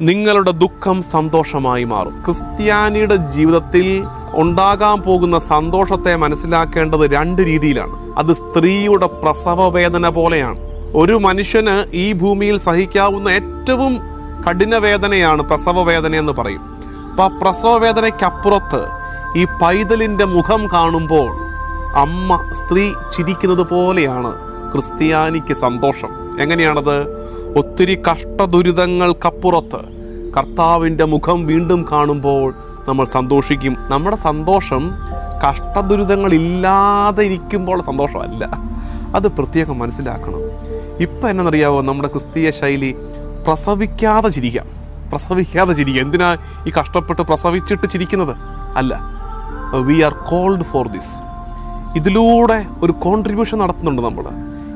നിങ്ങളുടെ ദുഃഖം സന്തോഷമായി മാറും. ക്രിസ്ത്യാനിയുടെ ജീവിതത്തിൽ ഉണ്ടാകാൻ പോകുന്ന സന്തോഷത്തെ മനസ്സിലാക്കേണ്ടത് രണ്ട് രീതിയിലാണ്. അത് സ്ത്രീയുടെ പ്രസവ വേദന പോലെയാണ്. ഒരു മനുഷ്യന് ഈ ഭൂമിയിൽ സഹിക്കാവുന്ന ഏറ്റവും കഠിന വേദനയാണ് പ്രസവ വേദന എന്ന് പറയും. അപ്പൊ ആ പ്രസവ വേദനയ്ക്കപ്പുറത്ത് ഈ പൈതലിന്റെ മുഖം കാണുമ്പോൾ അമ്മ സ്ത്രീ ചിരിക്കുന്നത് പോലെയാണ് ക്രിസ്ത്യാനിക്ക് സന്തോഷം. എങ്ങനെയാണത്? ഒത്തിരി കഷ്ടദുരിതങ്ങൾക്കപ്പുറത്ത് കർത്താവിന്റെ മുഖം വീണ്ടും കാണുമ്പോൾ നമ്മൾ സന്തോഷിക്കും. നമ്മുടെ സന്തോഷം കഷ്ടദുരിതങ്ങളില്ലാതെ ഇരിക്കുമ്പോൾ സന്തോഷമല്ല. അത് പ്രത്യേകം മനസ്സിലാക്കണം. ഇപ്പം എന്നറിയാവോ? നമ്മുടെ ക്രിസ്തീയ ശൈലി പ്രസവിക്കാതെ ചിരിക്കാം പ്രസവിക്കാതെ ചിരിക്കുക. എന്തിനാ ഈ കഷ്ടപ്പെട്ട് പ്രസവിച്ചിട്ട് ചിരിക്കുന്നത്? അല്ല we are called for this ഇതിലൂടെ ഒരു കോൺട്രിബ്യൂഷൻ നടത്തുന്നുണ്ട് നമ്മൾ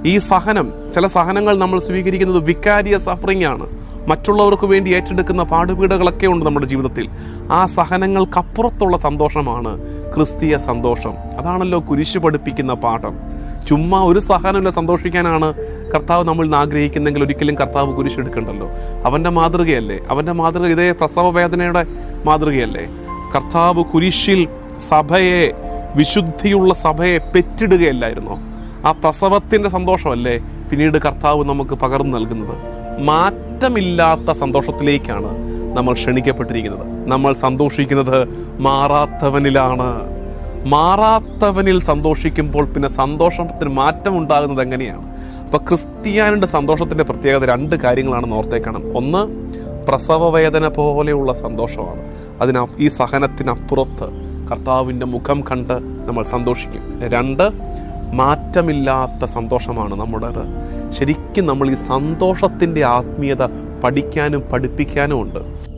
ഈ സഹനം ചില സഹനങ്ങൾ നമ്മൾ സ്വീകരിക്കുന്നത് വിക്കാരിയ സഫറിംഗ് ആണ്. മറ്റുള്ളവർക്ക് വേണ്ടി ഏറ്റെടുക്കുന്ന പാടുപീടുകളൊക്കെ ഉണ്ട് നമ്മുടെ ജീവിതത്തിൽ. ആ സഹനങ്ങൾക്കപ്പുറത്തുള്ള സന്തോഷമാണ് ക്രിസ്തീയ സന്തോഷം. അതാണല്ലോ കുരിശ് പഠിപ്പിക്കുന്ന പാഠം. ചുമ്മാ ഒരു സഹനമില്ല സന്തോഷിക്കാനാണ് കർത്താവ് നമ്മൾ നിന്ന് ആഗ്രഹിക്കുന്നെങ്കിൽ ഒരിക്കലും കർത്താവ് കുരിശെടുക്കണ്ടല്ലോ അവന്റെ മാതൃകയല്ലേ? അവന്റെ മാതൃക ഇതേ പ്രസവ വേദനയുടെ മാതൃകയല്ലേ? കർത്താവ് കുരിശിൽ സഭയെ വിശുദ്ധിയുള്ള സഭയെ പെറ്റിടുകയല്ലായിരുന്നോ? ആ പ്രസവത്തിന്റെ സന്തോഷമല്ലേ പിന്നീട് കർത്താവ് നമുക്ക് പകർന്നു നൽകുന്നത്? മാറ്റമില്ലാത്ത സന്തോഷത്തിലേക്കാണ് നമ്മൾ ക്ഷണിക്കപ്പെട്ടിരിക്കുന്നത്. നമ്മൾ സന്തോഷിക്കുന്നത് മാറാത്തവനിലാണ്. മാറാത്തവനിൽ സന്തോഷിക്കുമ്പോൾ പിന്നെ സന്തോഷത്തിന് മാറ്റം ഉണ്ടാകുന്നത് എങ്ങനെയാണ്? അപ്പൊ ക്രിസ്ത്യാനിയുടെ സന്തോഷത്തിന്റെ പ്രത്യേകത രണ്ട് കാര്യങ്ങളാണ് ഓർത്തേക്കണം ഒന്ന് പ്രസവ വേദന പോലെയുള്ള സന്തോഷമാണ്. അതിന ഈ സഹനത്തിനപ്പുറത്ത് കർത്താവിന്റെ മുഖം കണ്ട് നമ്മൾ സന്തോഷിക്കും. രണ്ട് മാറ്റമില്ലാത്ത സന്തോഷമാണ് നമ്മുടേത്. ശരിക്കും നമ്മൾ ഈ സന്തോഷത്തിന്റെ ആത്മീയത പഠിക്കാനും പഠിപ്പിക്കാനും ഉണ്ട്